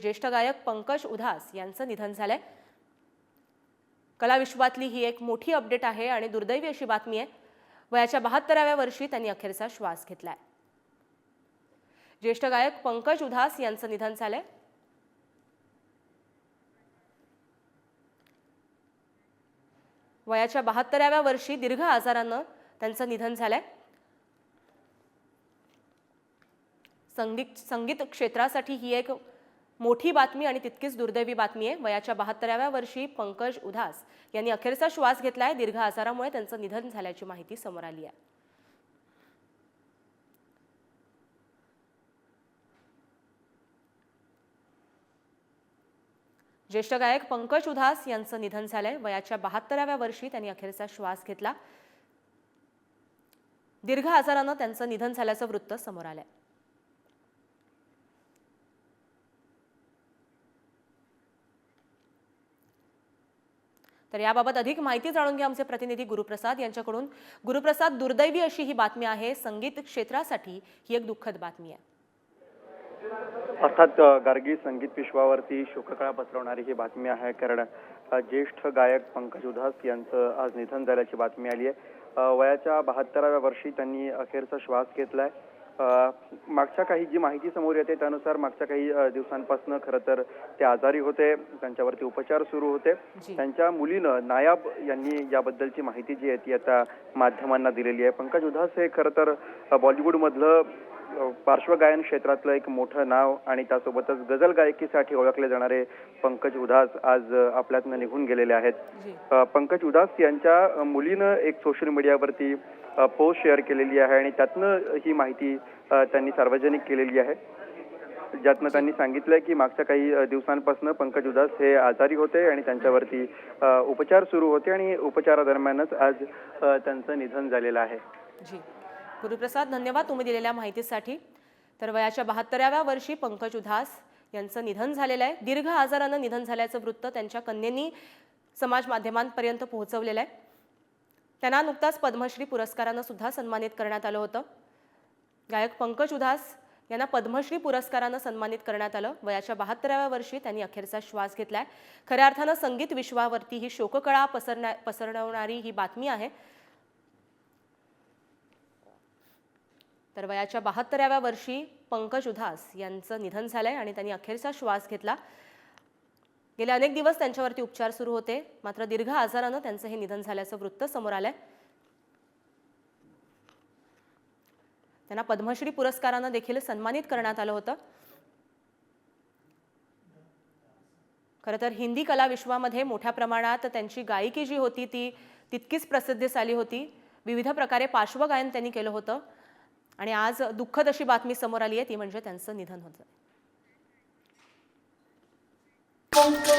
ज्येष्ठ गायक पंकज उधास यांचं निधन झालंय. कलाविश्वातली ही एक मोठी अपडेट आहे आणि दुर्दैवी अशी बातमी आहे. वयाच्या बहात्तराव्या वर्षी त्यांनी अखेरचा श्वास घेतलाय. ज्येष्ठ गायक पंकज उधास यांचं निधन झालंय. वयाच्या बहात्तराव्या वर्षी दीर्घ आजारानं त्यांचं निधन झालंय. संगीत संगीत क्षेत्रासाठी ही एक मोठी बातमी आणि तितकीच दुर्दैवी बातमी आहे. वयाच्या बहात्तराव्या वर्षी पंकज उधास यांनी अखेरचा श्वास घेतलाय. दीर्घ आजारामुळे त्यांचं निधन झाल्याची माहिती समोर आली आहे. ज्येष्ठ गायक पंकज उधास यांचं निधन झालंय. वयाच्या बहात्तराव्या वर्षी त्यांनी अखेरचा श्वास घेतला. दीर्घ आजारानं त्यांचं निधन झाल्याचं वृत्त समोर आलंय. तर याबाबत अधिक माहिती जाणून घ्या आमचे प्रतिनिधी गुरुप्रसाद यांच्याकडून. गुरुप्रसाद दुर्दैवी अशी ही बातमी आहे संगीत क्षेत्रासाठी ही एक दुःखद बातमी आहे. अर्थात गार्गी संगीत विश्वावरती शोककळा पसरवणारी ही बातमी आहे. कारण ज्येष्ठ गायक पंकज उधास यांचं आज निधन झाल्याची बातमी आली आहे. वयाच्या बहात्तराव्या वर्षी त्यांनी अखेरचा श्वास घेतलाय. आहे मागच्या काही जी माहिती समोर येते त्यानुसार मागच्या काही दिवसांपासून खरं तर ते आजारी होते त्यांच्यावरती उपचार सुरू होते. त्यांच्या मुलीनं नायाब यांनी याबद्दलची माहिती जी आहे ती आता माध्यमांना दिलेली आहे. पंकज उधास हे खरं तर बॉलिवूडमधलं पार्श्वगायन क्षेत्रातलं एक मोठं नाव आणि त्यासोबतच गझल गायकीसाठी ओळखले जाणारे पंकज उधास आज आपल्यातनं निघून गेलेले आहेत. पंकज उधास यांच्या मुलीनं एक सोशल मीडियावरती पोस्ट शेअर केलेली आहे आणि त्यातनं ही माहिती त्यांनी सार्वजनिक केलेली आहे. ज्यातनं त्यांनी सांगितलंय की मागच्या काही दिवसांपासून पंकज उदास हे आजारी होते आणि त्यांच्यावरती उपचार सुरू होते आणि उपचारादरम्यानच आज त्यांचं निधन झालेलं आहे. जी. गुरुप्रसाद धन्यवाद तुम्ही दिलेल्या माहितीसाठी. तर वयाच्या बहात्तराव्या वर्षी पंकज उधास यांचं निधन झालेलं आहे. दीर्घ आजारानं निधन झाल्याचं वृत्त त्यांच्या कन्येनी समाज माध्यमांपर्यंत पोहोचवलेलं आहे. त्यांना नुकताच पद्मश्री पुरस्कारानं सुद्धा सन्मानित करण्यात आलं होतं. गायक पंकज उधास यांना पद्मश्री पुरस्कारानं सन्मानित करण्यात आलं. वयाच्या बहात्तराव्या वर्षी त्यांनी अखेरचा श्वास घेतलाय. खऱ्या अर्थानं संगीत विश्वावरती ही शोककळा पसरण्या पसरवणारी ही बातमी आहे. तर वयाच्या बहात्तराव्या वर्षी पंकज उधास यांचं निधन झालंय आणि त्यांनी अखेरचा श्वास घेतला. गेले अनेक दिवस त्यांच्यावरती उपचार सुरू होते. मात्र दीर्घ आजारानं त्यांचं हे निधन झाल्याचं वृत्त समोर आलंय. त्यांना पद्मश्री पुरस्कारानं देखील सन्मानित करण्यात आलं होतं. खरं तर हिंदी कला विश्वामध्ये मोठ्या प्रमाणात त्यांची गायकी जी होती ती तितकीच प्रसिद्धीस आली होती. विविध प्रकारे पार्श्वगायन त्यांनी केलं होतं. आणि आज दुःखद अशी बातमी समोर आली आहे ती म्हणजे त्यांचं निधन होतं. पंकज